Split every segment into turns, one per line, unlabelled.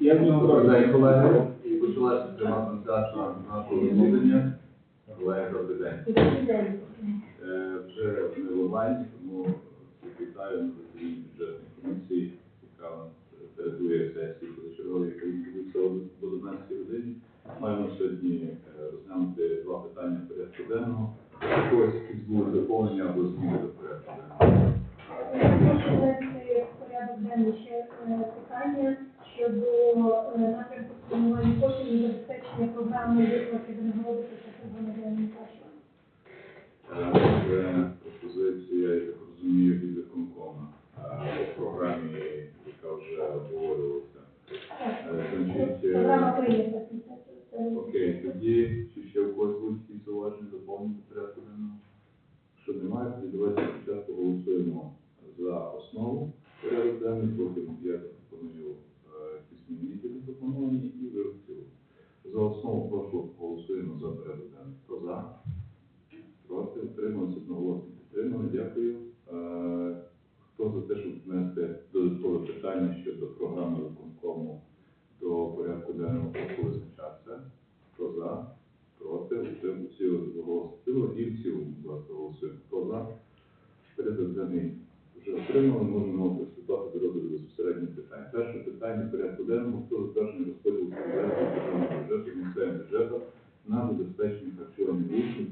Я
день, колеги. І почалася пряма трансляція нашого засідання. Колеги, добрий день. Е, Вже не в онлайні, тому вітаю на засіданні бюджетної комісії, яка передує сесії позачергової, відбудеться об 11 годині. Маємо сьогодні е, розглянути два питання порядку денного. Когось якісь були доповнення або зміни до порядку
в порядок денний ще е, питання щодо е, напрямку спрямування коштів забезпечення програми виплати винагороди та громадянам коштів.
Це пропозиція, я так розумію, від виконкома е, по програмі, яка вже обговорювалася. Е, Значить, е,
Програма прийнята. Це-
окей, тоді чи ще у когось будуть якісь зауваження доповнити порядку денного? Якщо немає, тоді давайте спочатку голосуємо за основу порядок денний, потім я пропоную е, якісь зміни запропоновані і ви в цілому. За основу прошу голосуємо за денний. Хто за? Проти, утрималися одноголосно підтримали, дякую. Е, Хто за те, щоб внести додаткове питання щодо програми виконкому до порядку денного прошу визначатися? Хто за? Проти, утрималися всі одноголосно і в цілому, голосуємо. Хто за? Порядок денний вже отримали, можемо приступати до розгляду безпосередніх питань. Перше питання порядку денного, хто затверджений розподіл бюджету державного бюджету, місцевим бюджетом на забезпечення харчування учнів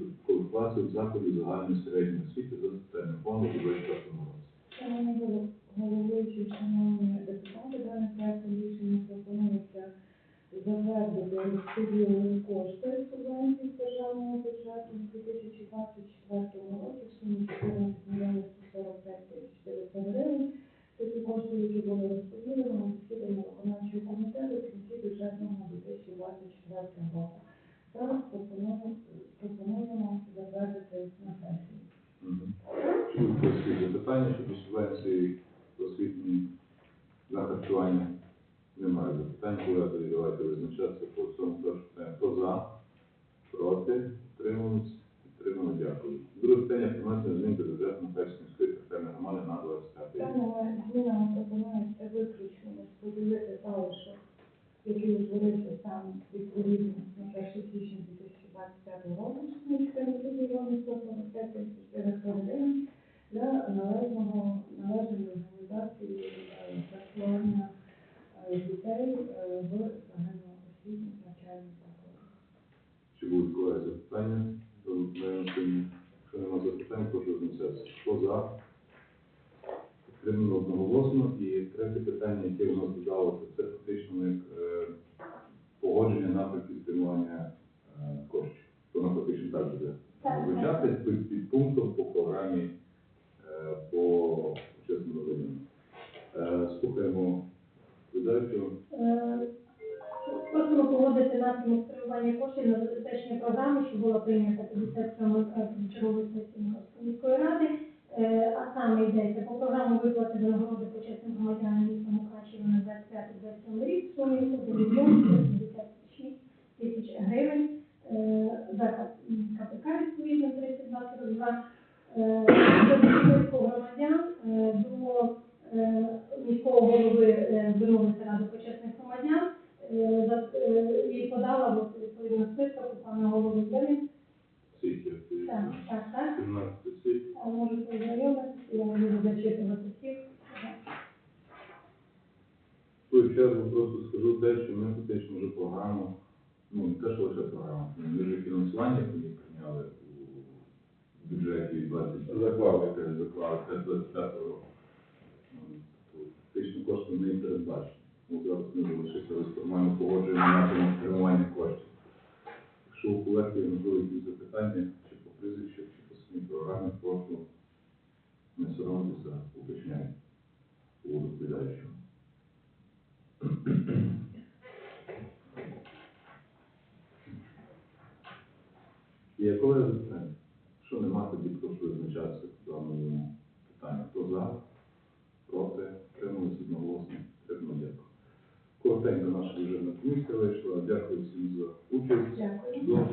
класів закладів загальної середньої освіти за соціальним фондом у 24 році.
Шановні голов- головуючі, шановні депутати, даним проектом рішення пропонується затвердити розподілені кошти субвенцій з державного бюджету у 2024 році в сумі 14 мільйонів 145 тисяч 900 гривень. Ті кошти, які були розподілені на засіданні виконавчого комітету в кінці бюджетного 2024 року. Зараз пропонуємо затвердити на сесії.
Мгм. Чи будуть якісь запитання щодо субвенції освітньої на харчування? Немає запитань, тоді давайте визначатися по першому питанню. Хто за? Проти? Утримались? Підтримали, дякую. Друге питання про змін до бюджету Перської міської територіальної громади на 25 рік.
Даними змінами пропонується виключно розподілити залишок, який утворився сам відповідно на 1 січня 2025 року, в сумі 14 мільйонів 145 тисяч 900 гривень для належного належної організації е, харчування е, дітей е, в загальноосвітніх навчальних закладах.
Чи будуть колеги запитання до винесення? Якщо немає запитань, визначатися. Хто за? Підтримано одноголосно. І третє питання, яке у нас додалося, це фактично як е, погодження напрямків спрямування е, коштів. Воно фактично так буде звучати під, під пунктом по програмі е, по чесному родині. Е, слухаємо відповідаючого.
Е, Просимо погодити напрямок спрямування коштів на програми, що була прийнята 57 чергової сесії міської ради. Е, А саме йдеться по програму виплати винагороди почесним громадянам міста Мукачева на 25-27 рік в сумі 1 мільйон 156 тисяч гривень. Е, За КПК відповідно 3242. Е, громадян до міського голови е, звернулися Ради почесних список у пана голови Демі.
Скільки?
Так, так, так.
17 осіб.
А можете ознайомитися, я можу зачитувати всіх.
В той чергу просто скажу те, що ми фактично вже програму, ну не те, що лише програму, ми вже фінансування тоді прийняли у бюджеті 20 заклали заклали 25 року. Ну, Фактично кошти не передбачені. Ну, зараз ми залишиться лише формально погоджуємо напрямок спрямування коштів. Якщо у колег можливо якісь запитання, чи по прізвищах, чи по самій програмі, прошу не соромтеся, уточняйте у доповідаючого. Є запитання? Якщо нема, тоді прошу визначатися по даному питанню. Хто за? день до нашої бюджетної комісії вийшла. Дякую всім за участь. Дякую.